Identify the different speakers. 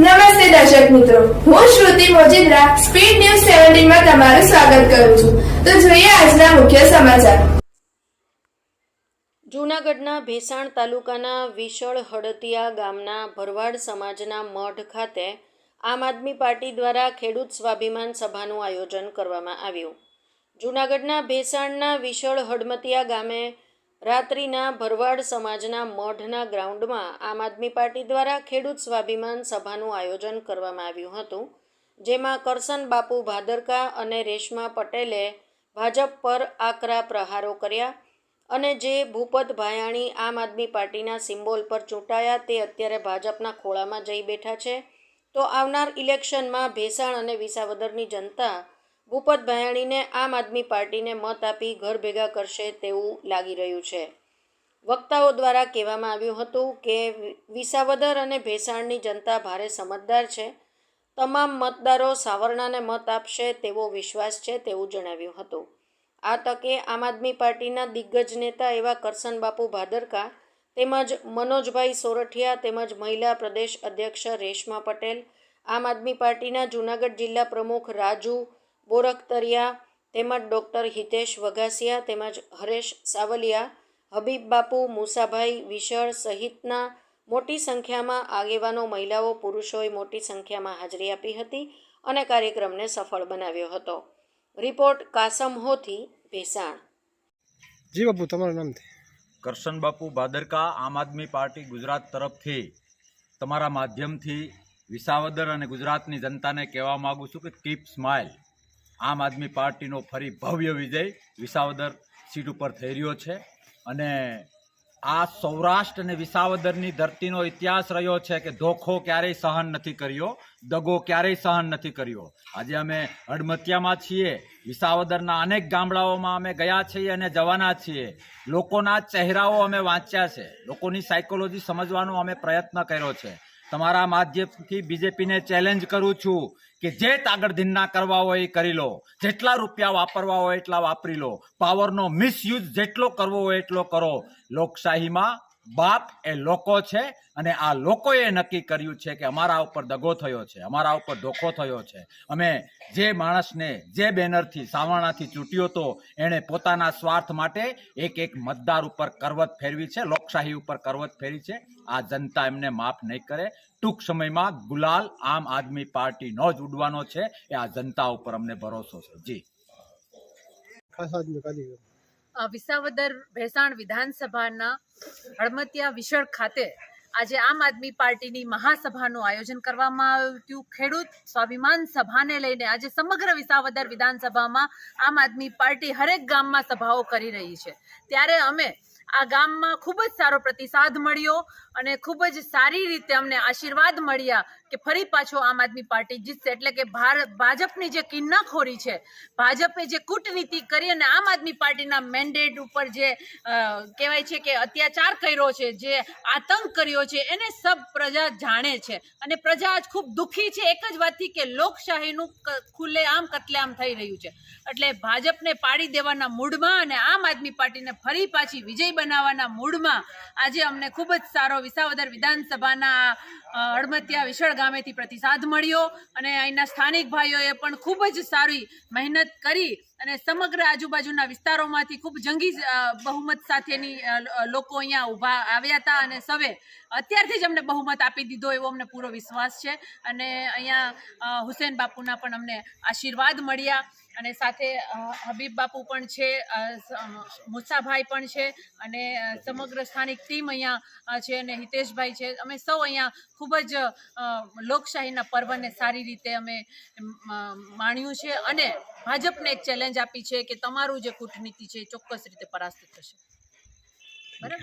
Speaker 1: નમસ્તે દર્શક મિત્રો. હું શ્રુતિ મોજીદ્રા, સ્પીડ ન્યૂઝ સેવન્ટીનમાં તમારું સ્વાગત કરું છું. તો જોઈએ આજના મુખ્ય સમાચાર.
Speaker 2: જૂનાગઢના ભેસાણ તાલુકાના વિશળ હળતિયા ગામના ભરવાડ સમાજના મઢ ખાતે આમ આદમી પાર્ટી દ્વારા ખેડૂત સ્વાભિમાન સભાનું આયોજન કરવામાં આવ્યું. જૂનાગઢના ભેસાણના વિશળ હડમતિયા ગામે રાત્રિના ભરવાડ સમાજના મઢના ગ્રાઉન્ડમાં આમ આદમી પાર્ટી દ્વારા ખેડૂત સ્વાભિમાન સભાનું આયોજન કરવામાં આવ્યું હતું, જેમાં કરસન બાપુ ભાદરકા અને રેશમા પટેલે ભાજપ પર આકરા પ્રહારો કર્યા અને જે ભૂપત ભાયાણી આમ આદમી પાર્ટીના સિમ્બોલ પર ચૂંટાયા તે અત્યારે ભાજપના ખોળામાં જઈ બેઠા છે, તો આવનાર ઇલેક્શનમાં ભેસાણ અને વિસાવદરની જનતા ભૂપત ભાયાણીને આમ આદમી પાર્ટીને મત આપી ઘર ભેગા કરશે તેવું લાગી રહ્યું છે. વક્તાઓ દ્વારા કહેવામાં આવ્યું હતું કે વિસાવદર અને ભેસાણની જનતા ભારે સમજદાર છે. તમામ મતદારો સાવરણાને મત આપશે તેવો વિશ્વાસ છે તેવું જણાવ્યું હતું. આ તકે આમ આદમી પાર્ટીના દિગ્ગજ નેતા એવા કરસન બાપુ ભાદરકા તેમજ મનોજભાઈ સોરઠિયા તેમજ મહિલા પ્રદેશ અધ્યક્ષ રેશમા પટેલ, આમ આદમી પાર્ટીના જૂનાગઢ જિલ્લા પ્રમુખ રાજુ બોરખતરિયા તેમજ ડૉક્ટર હિતેશ વઘાસિયા તેમજ હરેશ સાવલિયા હબીબ બાપુ મુસાભાઈ વિશળ સહિતના મોટી સંખ્યામાં આગેવાનો મહિલાઓ પુરુષોએ મોટી સંખ્યામાં હાજરી આપી હતી અને કાર્યક્રમને સફળ બનાવ્યો હતો. રિપોર્ટ કાસમ હોથી ભેસાણ.
Speaker 3: જી બાપુ તમારું નામ
Speaker 4: કરશન બાપુ ભાદરકા આમ આદમી પાર્ટી ગુજરાત તરફથી તમારા માધ્યમથી વિસાવદર અને ગુજરાતની જનતાને કહેવા માગું છું કે કીપ સ્માઇલ આમ આદમી પાર્ટીનો ફરી ભવ્ય વિજય વિસાવદર સીટ ઉપર થઈ રહ્યો છે. અને આ સૌરાષ્ટ્ર અને વિસાવદરની ધરતીનો ઇતિહાસ રહ્યો છે કે ધોખો ક્યારેય સહન નથી કર્યો, દગો ક્યારેય સહન નથી કર્યો. આજે અમે હડમતિયામાં છીએ, વિસાવદરના અનેક ગામડાઓમાં અમે ગયા છીએ અને જવાના છીએ. લોકોના ચહેરાઓ અમે વાંચ્યા છે. લોકોની સાયકોલોજી સમજવાનો અમે પ્રયત્ન કર્યો છે. તમારા માધ્યમથી બીજેપીને ચેલેન્જ કરું છું કે જે તાગડધીન કરવા હોય એ કરી લો. જેટલા રૂપિયા વાપરવા હોય એટલા વાપરી લો. પાવરનો મિસયુઝ જેટલો કરવો હોય એટલો કરો. લોકશાહીમાં બાપ એ લોકો છે અને આ લોકોએ નક્કી કર્યું છે કે અમારા ઉપર દગો થયો છે, અમારા ઉપર ધોખો થયો છે. અમે જે માણસને, જે બેનરથી, સાવરણાથી ચૂંટ્યો હતો એણે પોતાના સ્વાર્થ માટે એક એક મતદાર ઉપર કરવત ફેરવી છે, લોકશાહી ઉપર કરવત ફેરવી છે. આ જનતા એમને માફ નહીં કરે. ટૂંક સમયમાં ગુલાલ આમ આદમી પાર્ટીનો જ ઉડવાનો છે. એ આ જનતા ઉપર અમને ભરોસો છે. જી.
Speaker 3: ખાસ આદમી
Speaker 5: વિસાવદર ભેસાણ વિધાનસભાના હળમતિયા વિશળ ખાતે આજે આમ આદમી પાર્ટીની મહાસભાનું આયોજન કરવામાં આવ્યું ખેડૂત સ્વાભિમાન સભાને લઈને આજે સમગ્ર વિસાવદર વિધાનસભામાં આમ આદમી પાર્ટી હરેક ગામમાં સભાઓ કરી રહી છે. ત્યારે અમે આ ગામમાં ખૂબ જ સારો પ્રતિસાદ મળ્યો અને ખૂબ જ સારી રીતે અમને આશીર્વાદ મળ્યા કે ફરી પાછો આમ આદમી પાર્ટી જીતશે. એટલે કે ભાજપની જે કિન્નાખોરી છે, ભાજપે જે કૂટનીતિ કરી અને આમ આદમી પાર્ટીના મેન્ડેટ ઉપર જે કહેવાય છે કે અત્યાચાર કર્યો છે, જે આતંક કર્યો છે, એને સબ પ્રજા જાણે છે. અને પ્રજા આજ ખૂબ દુઃખી છે, એક જ વાતથી કે લોકશાહીનું ખુલ્લેઆમ કતલેઆમ થઈ રહ્યું છે. એટલે ભાજપને પાડી દેવાના મૂડમાં અને આમ આદમી પાર્ટીને ફરી પાછી વિજય બનાવવાના મૂડમાં આજે અમને ખૂબ જ સારો વિસાવદર વિધાનસભાના અડમતિયા વિશળ ગામેથી પ્રતિસાદ મળ્યો અને અહીંના સ્થાનિક ભાઈઓએ પણ ખૂબ જ સારી મહેનત કરી અને સમગ્ર આજુબાજુના વિસ્તારોમાંથી ખૂબ જંગી બહુમત સાથેની લોકો અહીંયા ઊભા આવ્યા હતા અને સવે અત્યારથી જ અમને બહુમત આપી દીધો એવો અમને પૂરો વિશ્વાસ છે. અને અહીંયા હુસેન બાપુના પણ અમને આશીર્વાદ મળ્યા અને સાથે હબીબ બાપુ પણ છે મુસાભાઈ પણ છે અને સમગ્ર સ્થાનિક ટીમ અહીંયા છે અને હિતેશભાઈ છે. અમે સૌ અહીંયા ખૂબ જ લોકશાહીના પર્વને સારી રીતે અમે માણ્યું છે અને ભાજપને એક ચેલેન્જ આપી છે કે તમારું જે કૂટનીતિ છે એ ચોક્કસ રીતે પરાસ્ત થશે. બરાબર?